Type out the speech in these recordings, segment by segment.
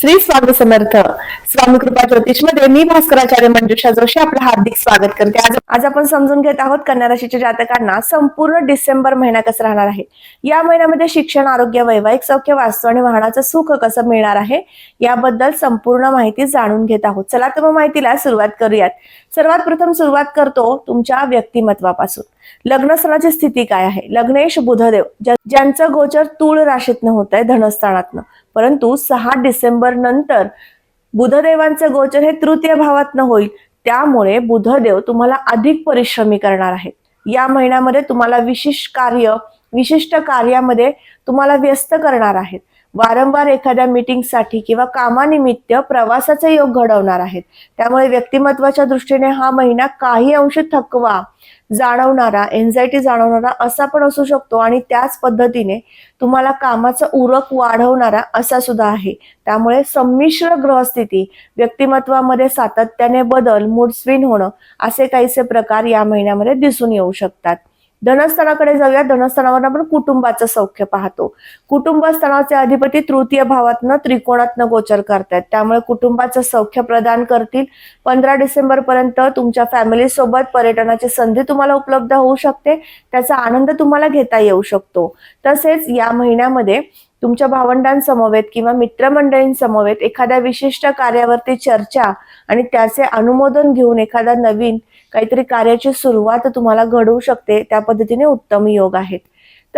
श्री स्वामी समर्थ. स्वामी कृपा ज्योतिषमध्ये मी भास्कराचार्य मंजुषा जोशी आपलं हार्दिक स्वागत करते. आज आज आपण समजून घेत आहोत कन्या राशीच्या जातकांना संपूर्ण डिसेंबर महिना कसा राहणार आहे? या महिन्यामध्ये शिक्षण आरोग्य वैवाहिक सौख्य वास्तू आणि वाहनाचं सुख कसं मिळणार आहे? याबद्दल संपूर्ण माहिती जाणून घेत आहोत. चला तर मग माहितीला सुरुवात करूयात. सर्वात प्रथम सुरुवात करतो तुमच्या व्यक्तिमत्वापासून. लग्न सणाची स्थिती काय आहे? लग्नेश बुधदेव ज्यांचं गोचर तूळ राशीतनं होत आहे धनस्थानातनं. परंतु सहा डिसेंबर नंतर बुधदेवांचं गोचर हे तृतीय भावातनं होईल. त्यामुळे बुधदेव तुम्हाला अधिक परिश्रमी करणार आहेत. या महिन्यामध्ये तुम्हाला विशिष्ट कार्य विशिष्ट कार्यामध्ये तुम्हाला व्यस्त करणार आहेत. वारंवार एखाद्या मीटिंगसाठी किंवा कामानिमित्त प्रवासाचे योग घडवणार आहेत. त्यामुळे व्यक्तिमत्वाच्या दृष्टीने हा महिना काही अंश थकवा जाणवणारा एन्झायटी जाणवणारा असा पण असू शकतो आणि त्याच पद्धतीने तुम्हाला कामाचा उरक वाढवणारा असा सुद्धा आहे. त्यामुळे संमिश्र ग्रहस्थिती व्यक्तिमत्वामध्ये सातत्याने बदल मूड स्विन होणं असे काहीसे प्रकार या महिन्यामध्ये दिसून येऊ शकतात. धनस्थानाकडे जाऊया. धनस्थानावर आपण कुटुंबाचं सौख्य पाहतो. कुटुंबस्थानाचे अधिपती तृतीय भावातनं त्रिकोणातनं गोचर करतायत. त्यामुळे कुटुंबाचं सौख्य प्रदान करतील. पंधरा डिसेंबर पर्यंत तुमच्या फॅमिली सोबत पर्यटनाची संधी तुम्हाला उपलब्ध होऊ शकते. त्याचा आनंद तुम्हाला घेता येऊ शकतो. तसेच या महिन्यामध्ये तुमच्या भावंडांसमवेत किंवा मित्रमंडळींसमवेत एखाद्या विशिष्ट कार्यावरती चर्चा आणि त्याचे अनुमोदन घेऊन एखादा नवीन काहीतरी कार्याची सुरुवात तुम्हाला घडवू शकते. त्या पद्धतीने उत्तम योग आहेत.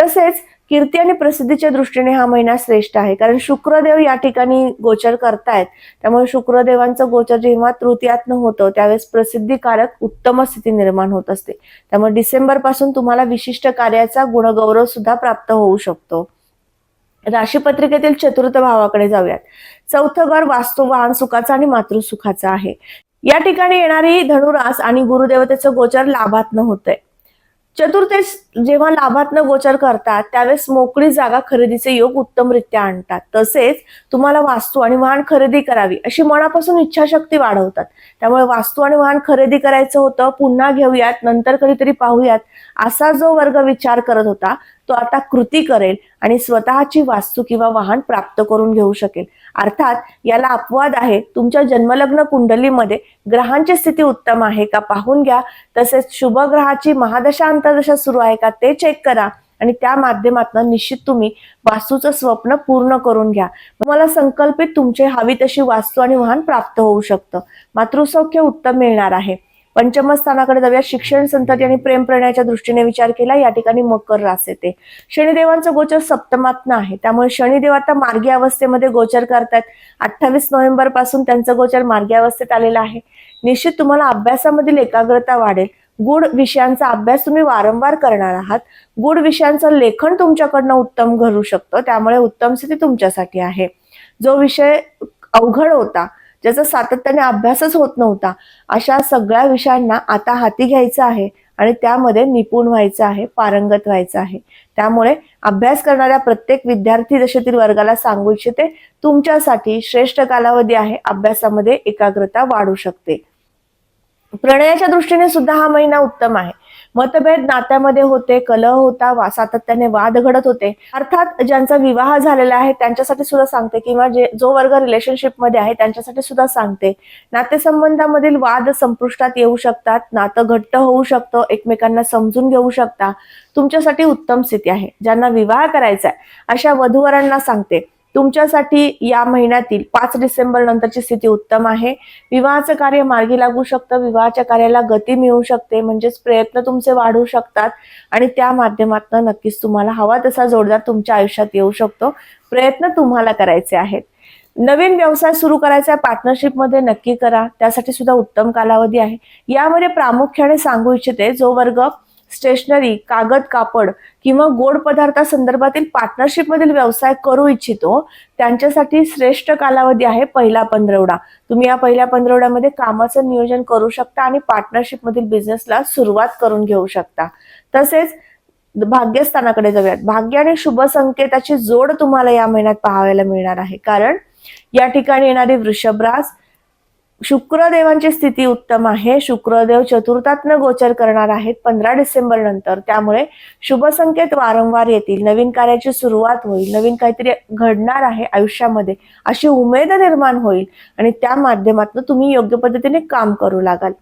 तसेच कीर्ती आणि प्रसिद्धीच्या दृष्टीने हा महिना श्रेष्ठ आहे. कारण शुक्रदेव या ठिकाणी गोचर करतायत. त्यामुळे शुक्रदेवांचं गोचर जेव्हा तृतीयातनं होतं त्यावेळेस प्रसिद्धीकारक उत्तम स्थिती निर्माण होत असते. त्यामुळे डिसेंबरपासून तुम्हाला विशिष्ट कार्याचा गुणगौरव सुद्धा प्राप्त होऊ शकतो. राशीपत्रिकेतील चतुर्थ भावाकडे जाऊयात. चौथं घर वास्तू वाहन सुखाचा आणि मातृसुखाचा आहे. या ठिकाणी येणारी धनुरास आणि गुरुदेवतेचं गोचर लाभातनं होतंय. चतुर्थेस जेव्हा लाभातनं गोचर करतात त्यावेळेस मोकळी जागा खरेदीचे योग उत्तमरित्या आणतात. तसेच तुम्हाला वास्तू आणि वाहन खरेदी करावी अशी मनापासून इच्छाशक्ती वाढवतात. त्यामुळे वास्तू आणि वाहन खरेदी करायचं होतं पुन्हा घेऊयात नंतर कधीतरी पाहूयात असा जो वर्ग विचार करत होता तो आता कृती करेल आणि स्वतःची वास्तू किंवा वाहन प्राप्त करून घेऊ शकेल. अर्थात याला अपवाद आहे. तुमच्या जन्मलग्न कुंडलीमध्ये ग्रहांची स्थिती उत्तम आहे का पाहून घ्या. तसेच शुभ ग्रहाची महादशा अंतर्दशा सुरू आहे का ते चेक करा. आणि त्या माध्यमातून निश्चित तुम्ही वास्तूचं स्वप्न पूर्ण करून घ्या. तुम्हाला संकल्पित तुमचे हवी तशी वास्तू आणि वाहन प्राप्त होऊ शकतं. मातृसौख्य उत्तम मिळणार आहे. पंचम स्थानाकडे जाऊया. शिक्षण संतती आणि प्रेम प्रणयाच्या दृष्टीने विचार केला. या ठिकाणी मकर रास येते. शनिदेवांचं गोचर सप्तमात्न आहे. त्यामुळे शनिदेव आता मार्गी अवस्थेमध्ये गोचर करतात अठ्ठावीस नोव्हेंबरपासून त्यांचं गोचर मार्गी अवस्थेत आलेलं आहे. निश्चित तुम्हाला अभ्यासामधील एकाग्रता वाढेल. गुड विषयांचा अभ्यास तुम्ही वारंवार करणार आहात. गुड विषयांचं लेखन तुमच्याकडनं उत्तम घडू शकतं. त्यामुळे उत्तम स्थिती तुमच्यासाठी आहे. जो विषय अवघड होता ज्याचा सातत्याने अभ्यासच होत नव्हता. अशा सगळ्या विषयांना आता हाती घ्यायचं आहे आणि त्यामध्ये निपुण व्हायचं आहे पारंगत व्हायचं आहे. त्यामुळे अभ्यास करणाऱ्या प्रत्येक विद्यार्थी दशेतील वर्गाला सांगू इच्छिते तुमच्यासाठी श्रेष्ठ कालावधी आहे अभ्यासामध्ये एकाग्रता वाढू शकते. प्रणयाच्या दृष्टीने सुद्धा हा महिना उत्तम आहे. मतभेद नात्यामध्ये होते कलह होता वा सातत्याने वाद घडत होते. अर्थात ज्यांचा विवाह झालेला आहे त्यांच्यासाठी सुद्धा सांगते किंवा जे जो वर्ग रिलेशनशिपमध्ये आहे त्यांच्यासाठी सुद्धा सांगते. नातेसंबंधामधील वाद संपुष्टात येऊ शकतात नातं घट्ट होऊ शकतं एकमेकांना समजून घेऊ शकता. तुमच्यासाठी उत्तम स्थिती आहे ज्यांना विवाह करायचा आहे अशा वधूवरांना सांगते. तुमच्यासाठी या महिन्यातील पाच डिसेंबर नंतरची स्थिती उत्तम आहे. विवाहाचं कार्य मार्गी लागू शकतं विवाहाच्या कार्याला गती मिळू शकते म्हणजेच प्रयत्न तुमचे वाढू शकतात आणि त्या माध्यमातून नक्कीच तुम्हाला हवा तसा जोडदार तुमच्या आयुष्यात येऊ शकतो. प्रयत्न तुम्हाला करायचे आहेत. नवीन व्यवसाय सुरू करायचा पार्टनरशिपमध्ये नक्की करा त्यासाठी सुद्धा उत्तम कालावधी आहे. यामध्ये प्रामुख्याने सांगू इच्छिते जो वर्ग स्टेशनरी कागद कापड किंवा गोड पदार्थासंदर्भातील पार्टनरशिपमधील व्यवसाय करू इच्छितो त्यांच्यासाठी श्रेष्ठ कालावधी आहे पहिला पंधरवडा. तुम्ही या पहिल्या पंधरवड्यामध्ये कामाचं नियोजन करू शकता आणि पार्टनरशिपमधील बिझनेसला सुरुवात करून घेऊ शकता. तसेच भाग्यस्थानाकडे जाऊयात. भाग्य आणि शुभ संकेताची जोड तुम्हाला या महिन्यात पाहायला मिळणार आहे. कारण या ठिकाणी येणारी वृषभ रास शुक्रदेवांची स्थिती उत्तम आहे. शुक्रदेव चतुर्थातनं गोचर करणार आहेत पंधरा डिसेंबर नंतर. त्यामुळे शुभ संकेत वारंवार येतील. नवीन कार्याची सुरुवात होईल. नवीन काहीतरी घडणार आहे आयुष्यामध्ये. अशी उमेद निर्माण होईल आणि त्या माध्यमातून तुम्ही योग्य पद्धतीने काम करू लागाल.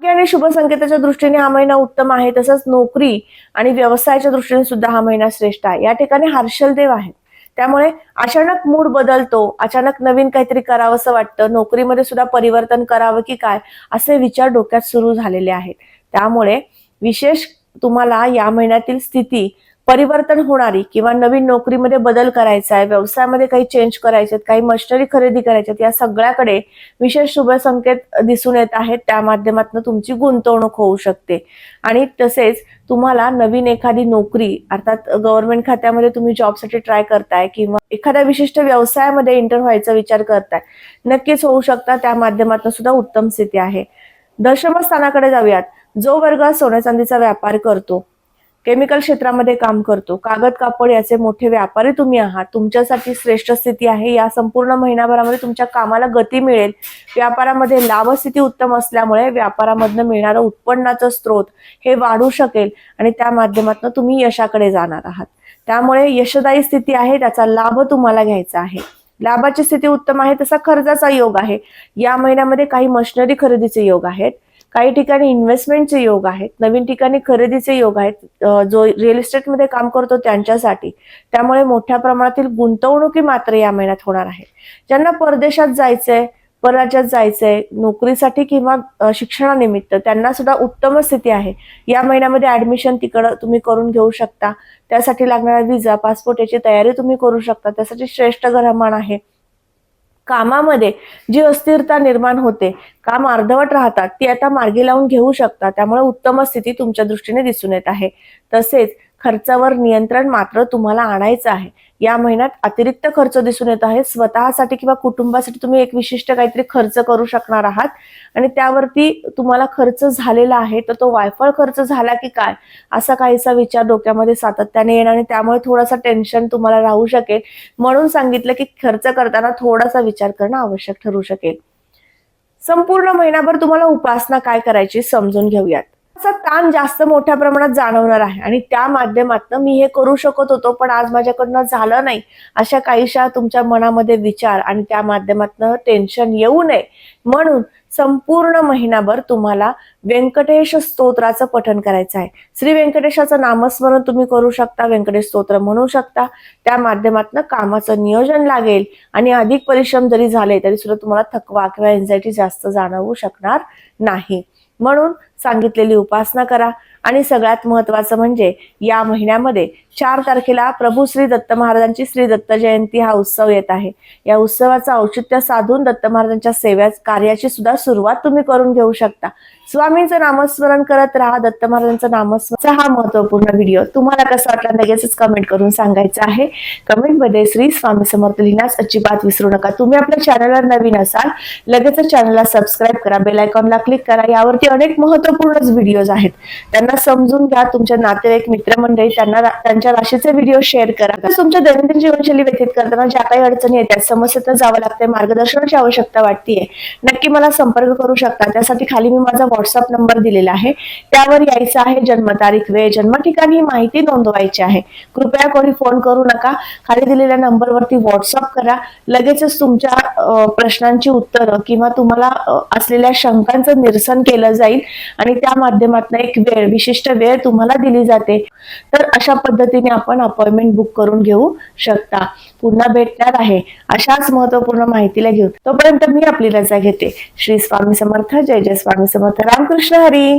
आणि शुभ संकेताच्या दृष्टीने हा महिना उत्तम आहे. तसंच नोकरी आणि व्यवसायाच्या दृष्टीने सुद्धा हा महिना श्रेष्ठ आहे. या ठिकाणी हर्षल देव आहेत. त्यामुळे अचानक मूड बदलतो अचानक नवीन काहीतरी करावंसं वाटतं नोकरीमध्ये सुद्धा परिवर्तन करावं की काय असे विचार डोक्यात सुरू झालेले आहेत. त्यामुळे विशेष तुम्हाला या महिन्यातील स्थिती परिवर्तन होणारी किंवा नवीन नोकरीमध्ये बदल करायचा आहे व्यवसायामध्ये काही चेंज करायचे आहेत काही मशिनरी खरेदी करायच्यात या सगळ्याकडे विशेष शुभ संकेत दिसून येत आहेत. त्या माध्यमातून तुमची गुंतवणूक होऊ शकते. आणि तसेच तुम्हाला नवीन एखादी नोकरी अर्थात गव्हर्नमेंट खात्यामध्ये तुम्ही जॉबसाठी ट्राय करताय किंवा एखाद्या विशिष्ट व्यवसायामध्ये इंटर व्हायचा विचार करताय नक्कीच होऊ शकता. त्या माध्यमातून सुद्धा उत्तम स्थिती आहे. दशमस्थानाकडे जाऊयात. जो वर्ग सोन्या चांदीचा व्यापार करतो केमिकल क्षेत्रामध्ये काम करतो. कागद कापड याचे मोठे व्यापारी तुम्ही आहात. तुमच्यासाठी श्रेष्ठ स्थिती आहे. या संपूर्ण महिनाभरामध्ये तुमच्या कामाला गती मिळेल. व्यापारामध्ये लाभस्थिती उत्तम असल्यामुळे व्यापारामधनं मिळणारं उत्पन्नाचं स्रोत हे वाढू शकेल आणि त्या माध्यमातून तुम्ही यशाकडे जाणार आहात. त्यामुळे यशदायी स्थिती आहे. त्याचा लाभ तुम्हाला घ्यायचा आहे. लाभाची स्थिती उत्तम आहे. तसा खर्चाचा योग आहे. या महिन्यामध्ये काही मशिनरी खरेदीचे योग आहेत. काही ठिकाणी इन्व्हेस्टमेंटचे योग आहेत नवीन ठिकाणी खरेदीचे योग आहेत जो रिअल इस्टेटमध्ये काम करतो त्यांच्यासाठी. त्यामुळे मोठ्या प्रमाणातील गुंतवणुकी मात्र या महिन्यात होणार आहे. ज्यांना परदेशात जायचंय परराज्यात जायचंय नोकरीसाठी किंवा शिक्षणानिमित्त त्यांना सुद्धा उत्तम स्थिती आहे. या महिन्यामध्ये ऍडमिशन तिकडं तुम्ही करून घेऊ शकता. त्यासाठी लागणारा विजा पासपोर्ट याची तयारी तुम्ही करू शकता. त्यासाठी श्रेष्ठ ग्रहमान आहे. कामामध्ये जी अस्थिरता निर्माण होते काम अर्धवट राहतात ती आता मार्गी लावून घेऊ शकता त्यामुळे उत्तम स्थिती तुमच्या दृष्टीने दिसून येत आहे. तसेच खर्चावर नियंत्रण मात्र तुम्हाला आणायचं आहे. या महिन्यात अतिरिक्त खर्च दिसून येत आहे. स्वतःसाठी किंवा कुटुंबासाठी तुम्ही एक विशिष्ट काहीतरी खर्च करू शकणार आहात. आणि त्यावरती तुम्हाला खर्च झालेला आहे तर तो वायफळ खर्च झाला की काय? असा काहीसा विचार डोक्यामध्ये सातत्याने येणार आणि त्यामुळे थोडासा टेन्शन तुम्हाला राहू शकेल. म्हणून सांगितलं की खर्च करताना थोडासा विचार करणं आवश्यक ठरू शकेल. संपूर्ण महिनाभर तुम्हाला उपासना काय करायची समजून घेऊयात. ताण जास्त मोठ्या प्रमाणात जाणवणार आहे. आणि त्या माध्यमातून मी हे करू शकत होतो पण आज माझ्याकडनं झालं नाही. अशा काहीशा तुमच्या मनामध्ये विचार आणि त्या माध्यमातून टेन्शन येऊ नये. म्हणून संपूर्ण महिनाभर तुम्हाला व्यंकटेश स्तोत्राचं पठन करायचं आहे. श्री व्यंकटेशाचं नामस्मरण तुम्ही करू शकता व्यंकटेश स्तोत्र म्हणू शकता. त्या माध्यमातून कामाचं नियोजन लागेल आणि अधिक परिश्रम जरी झाले तरी सुद्धा तुम्हाला थकवा किंवा एन्झायटी जास्त जाणवू शकणार नाही. म्हणून सांगितलेली उपासना करा. आणि सगळ्यात महत्वाचं म्हणजे या महिन्यामध्ये चार तारखेला प्रभू श्री दत्त महाराजांची श्री दत्त जयंती हा उत्सव येत आहे. या उत्सवाचं औचित्य साधून दत्त महाराजांच्या सेव्या कार्याची सुद्धा सुरुवात तुम्ही करून घेऊ शकता. स्वामींचं नामस्मरण करत राहा. दत्त महाराजांचं नामस्मरण हा महत्त्वपूर्ण व्हिडिओ. तुम्हाला कसा वाटला लगेचच कमेंट करून सांगायचं आहे. कमेंटमध्ये श्री स्वामी समर्थ लिहिण्यास अजिबात विसरू नका. तुम्ही आपल्या चॅनलवर नवीन असाल लगेचच चॅनलला सबस्क्राईब करा. बेल आयकॉनला क्लिक करा. यावरती अनेक महत्त्व महत्त्वपूर्ण व्हिडिओज आहेत. त्यांना समजून घ्या तुमच्या नातेवाईक मित्रमंडळी त्यांना त्यांच्या राशीचे व्हिडिओ शेअर करा. तर तुमच्या दैनंदिन जीवनशैली व्यतीत करताना ज्या काही अडचणी येतात समस्येतनं जावं लागते मार्गदर्शनाची आवश्यकता वाटतेय. नक्की मला संपर्क करू शकता. त्यासाठी खाली मी माझा व्हॉट्सअप नंबर दिलेला आहे. त्यावर यायचं आहे जन्मतारीख वेळ जन्म ठिकाणी ही माहिती नोंदवायची आहे. कृपया कोणी फोन करू नका. खाली दिलेल्या नंबरवरती व्हॉट्सअप करा. लगेचच तुमच्या प्रश्नांची उत्तरं किंवा तुम्हाला असलेल्या शंकांचं निरसन केलं जाईल. आणि त्या माध्यमातून एक वेळ विशिष्ट वेळ तुम्हाला दिली जाते. तर अशा पद्धतीने आपण अपॉइंटमेंट बुक करून घेऊ शकता. पुन्हा भेटणार आहे अशाच महत्त्वपूर्ण माहितीला घेऊ तोपर्यंत मी आपली रजा घेते. श्री स्वामी समर्थ जय जय स्वामी समर्थ. रामकृष्ण हरी.